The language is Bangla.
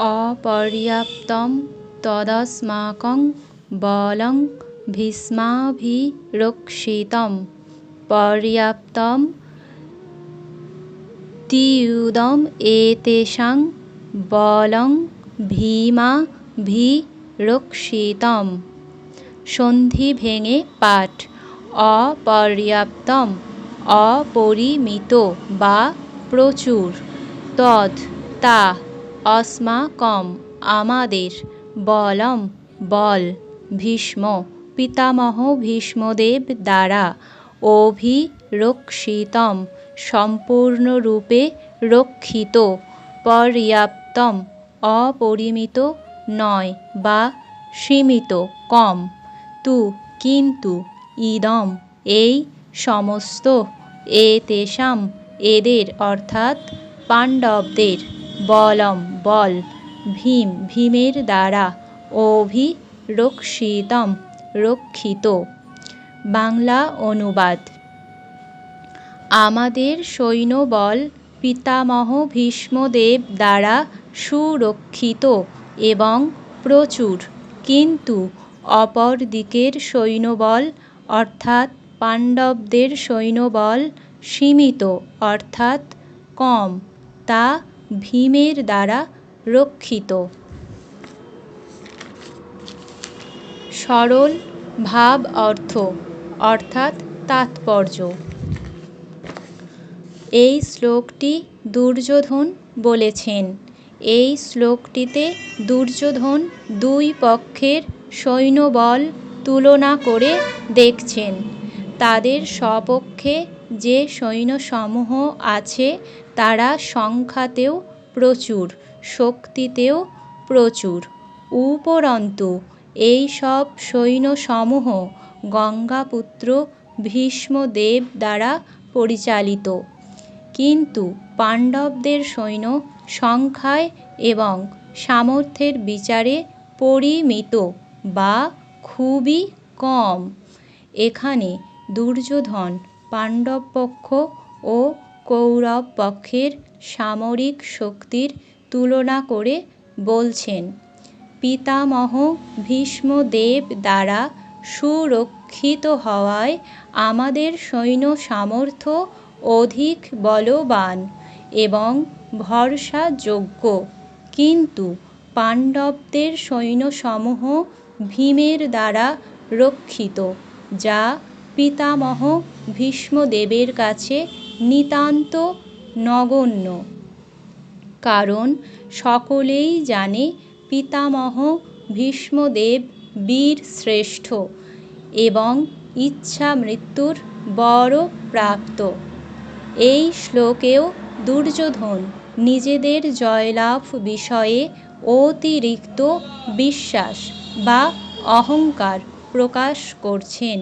অপর্যাপ্তম তদস্মাকং বলং ভীষ্মাভিরক্ষিতম পর্যাপ্তম ত্রিয়ুদম এতেষাং বলং ভীমাভিরক্ষিতম। সন্ধি ভেঙে পাঠ। অপর্যাপ্তম, অপরিমিত বা প্রচুর। তদ তা অস্মাকম আমাদের, বলম, বল, ভীষ্ম, পিতামহ ভীষ্মদেব দ্বারা অভিরক্ষিতম, সম্পূর্ণরূপে রক্ষিত, পর্যাপ্তম, অপরিমিত নয় বা সীমিত, কম। তু কিন্তু ইদম, এই সমস্ত এতেষাম এদের অর্থাৎ পাণ্ডবদের বলম, বল, ভীম, ভীমের দ্বারা অভিরক্ষিতম, রক্ষিত। বাংলা অনুবাদ। আমাদের সৈন্যবল পিতামহ ভীষ্মদেব দ্বারা সুরক্ষিত এবং প্রচুর। কিন্তু অপর দিকের সৈন্যবল, অর্থাৎ পাণ্ডবদের সৈন্যবল, সীমিত, অর্থাৎ কম। তা ভীমের দ্বারা রক্ষিত। সরল ভাব অর্থ, অর্থাৎ তাৎপর্য। এই শ্লোকটি দুর্যোধন বলেছেন। এই শ্লোকটিতে দুর্যোধন দুই পক্ষের সৈন্যবল তুলনা করে দেখছেন। তাদের স্বপক্ষে যে সৈন্যসমূহ আছে, তারা সংখ্যাতেও প্রচুর, শক্তিতেও প্রচুর। উপরন্তু, এই সব সৈন্যসমূহ গঙ্গাপুত্র ভীষ্মদেব দ্বারা পরিচালিত। কিন্তু পাণ্ডবদের সৈন্য সংখ্যায় এবং সামর্থ্যের বিচারে পরিমিত বা খুবই কম। এখানে দুর্যোধন পাণ্ডবপক্ষ ও কৌরবপক্ষের সামরিক শক্তির তুলনা করে বলছেন, পিতামহ ভীষ্মদেব দ্বারা সুরক্ষিত হওয়ায় আমাদের সৈন্য সামর্থ্য অধিক বলবান এবং ভরসাযোগ্য। কিন্তু পাণ্ডবদের সৈন্যসমূহ ভীমের দ্বারা রক্ষিত, যা পিতামহ ভীষ্মদেবের কাছে নিতান্ত নগণ্য। কারণ সকলেই জানে পিতামহ ভীষ্মদেব বীর শ্রেষ্ঠ এবং ইচ্ছামৃত্যুর বড় প্রাপ্ত। এই শ্লোকেও দুর্যোধন নিজেদের জয়লাভ বিষয়ে অতিরিক্ত বিশ্বাস বা অহংকার প্রকাশ করছেন।